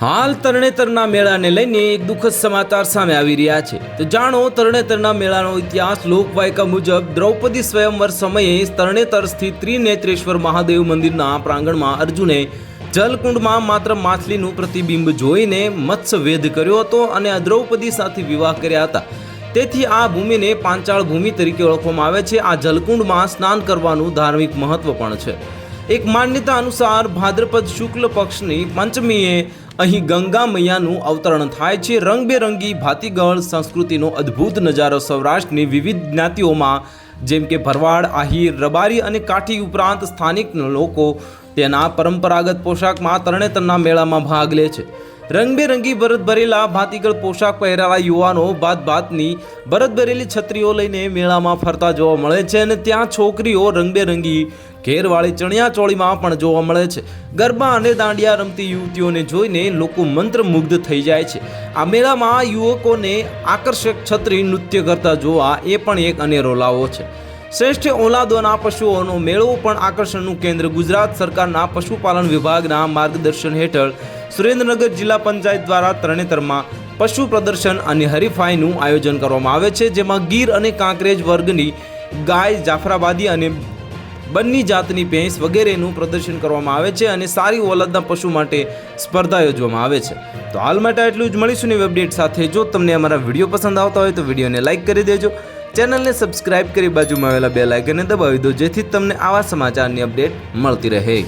હાલ તરણેતરના મેળાને લઈને એક દુઃખદ સમાચાર સામે આવી રહ્યા છે. તો જાણો, તરણેતરના મેળાનો ઇતિહાસ લોકવાયકા મુજબ દ્રૌપદી સ્વયંવર સમયે તરણેતર સ્થિત ત્રિનેત્રેશ્વર મહાદેવ મંદિરના પ્રાંગણમાં અર્જુને જલકુંડમાં માત્ર માછલીનું પ્રતિબિંબ જોઈને મત્સ્યવેધ કર્યો હતો અને દ્રૌપદી સાથે વિવાહ કર્યા હતા. તેથી આ ભૂમિને પાંચાળ ભૂમિ તરીકે ઓળખવામાં આવે છે. આ જલકુંડમાં સ્નાન કરવાનું ધાર્મિક મહત્વ પણ છે. એક માન્યતા અનુસાર ભાદ્રપદ શુક્લ પક્ષની પંચમીએ અહીં ગંગા મૈયાનું અવતરણ થાય છે. રંગબેરંગી ભાતીગળ સંસ્કૃતિનો અદ્ભુત નજારો સૌરાષ્ટ્રની વિવિધ જ્ઞાતિઓમાં, જેમ કે ભરવાડ, આહિર, રબારી અને કાઠી ઉપરાંત સ્થાનિક લોકો તેના પરંપરાગત પોશાકમાં તરણેતરના મેળામાં ભાગ લે છે. રંગબેરંગી ભરત ભરેલા ભાતીગળ પોશાક પહેરેલા યુવાનો ભાત ભાતની ભરત ભરેલી છત્રીઓ લઈને મેળામાં ફરતા જોવા મળે છે અને ત્યાં છોકરીઓ રંગબેરંગી ઘેરવાળી ચણિયા ચોળીમાં પણ જોવા મળે છે. ગરબા અને દાંડિયા રમતી યુવતીઓને જોઈને લોકો મંત્રમુગ્ધ થઈ જાય છે. આ મેળામાં યુવકોને આકર્ષક છત્રી નૃત્ય કરતા જોવા એ પણ એક અનેરો લાવો છે. શ્રેષ્ઠ ઓલાદોના પશુઓનો મેળો પણ આકર્ષણનું કેન્દ્ર ગુજરાત સરકારના પશુપાલન વિભાગના માર્ગદર્શન હેઠળ સુરેન્દ્રનગર જિલ્લા પંચાયત દ્વારા તરણેતરમાં પશુ પ્રદર્શન અને હરીફાઈનું આયોજન કરવામાં આવે છે, જેમાં ગીર અને કાંકરેજ વર્ગની ગાય જાફરાબાદી અને બંની જાતની ભેંસ વગેરેનું પ્રદર્શન કરવામાં આવે છે અને સારી ઓલાદના પશુ માટે સ્પર્ધા યોજવામાં આવે છે. તો હાલ માટે એટલું જ મળીશું નવી અપડેટ સાથે. જો તમને અમારા વીડિયો પસંદ આવતા હોય તો વિડીયોને લાઇક કરી દેજો. ચેનલને સબસ્ક્રાઇબ કરી બાજુમાં આવેલા બે લાઇકને દબાવી દો, જેથી તમને આવા સમાચારની અપડેટ મળતી રહે.